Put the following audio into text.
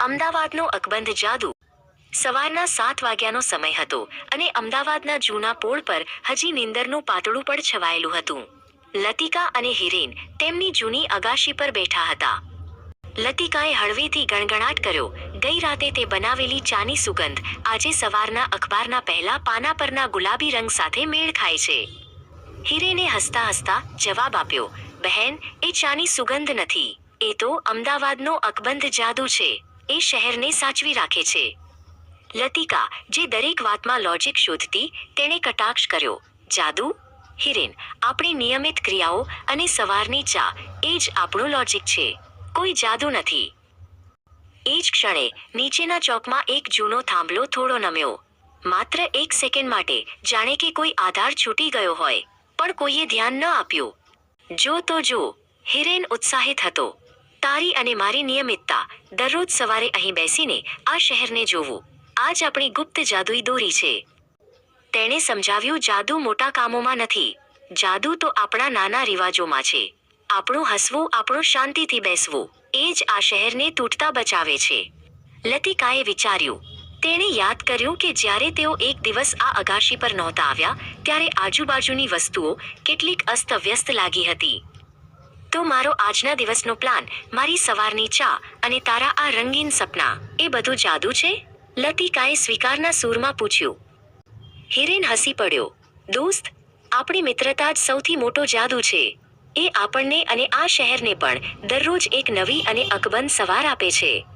અમદાવાદનો અકબંધ જાદુ. સવારના સાત વાગ્યાનો સમય હતો અને અમદાવાદના જૂના પોળ પર હજી નીંદરનું પાતળું પડ છવાયેલું હતું. લતિકા અને હિરેન તેમની જૂની અગાશી પર બેઠા હતા. લતિકાએ હળવેથી ગણગણાટ કર્યો, ગઈ રાતે તે બનાવેલી ચાની સુગંધ આજે સવારના અખબારના પહેલા પાના પરના ગુલાબી રંગ સાથે મેળ ખાય છે. હિરેને હસતા હસતા જવાબ આપ્યો, બહેન, એ ચાની સુગંધ નથી. એ તો અમદાવાદનો અકબંધ જાદુ છે. એ શહેરને સાચવી રાખે છે. લતિકા, જે દરેક વાતમાં લોજિક શોધતી, તેણે કટાક્ષ કર્યો. જાદુ, હિરેન, આપણી નિયમિત ક્રિયાઓ અને સવારની ચા, એ જ આપણું લોજિક છે. કોઈ જાદુ નથી. એ જ ક્ષણે નીચેના ચોકમાં એક જૂનો થાંભલો થોડો નમ્યો. માત્ર એક સેકન્ડ માટે જાણે કે કોઈ આધાર છૂટી ગયો હોય, પણ કોઈએ ધ્યાન ન આપ્યું. જો તો જો, હિરેન ઉત્સાહિત હતો. તારી અને મારી નિયમિતતા દરરોજ સવારે અહીં બેસીને આ શહેરને જોવું. આ જ આપણી ગુપ્ત જાદુઈ દોરી છે. તેણે સમજાવ્યું, જાદુ મોટા કામોમાં નથી. જાદુ તો આપણા નાના રિવાજોમાં છે. આપણું હસવું, આપણું શાંતિથી બેસવું, એ જ આ શહેરને તૂટતા બચાવે છે. લતિકાએ વિચાર્યું. તેણે યાદ કર્યું કે જ્યારે તેઓ એક દિવસ આ અગાશી પર નહોતા આવ્યા, ત્યારે આજુબાજુની વસ્તુઓ કેટલીક અસ્તવ્યસ્ત લાગી હતી. તો મારો આજના દિવસનો પ્લાન મારી સવારની ચા અને તારા આ રંગીન સપના, એ બધું જાદુ છે? લતિકાએ સ્વીકારના સૂરમાં પૂછ્યું. હિરેન હસી પડ્યો. દોસ્ત, આપણી મિત્રતા જ સૌથી મોટો જાદુ છે. એ આપણને અને આ શહેરને પણ દરરોજ એક નવી અને અકબંધ સવાર આપે છે.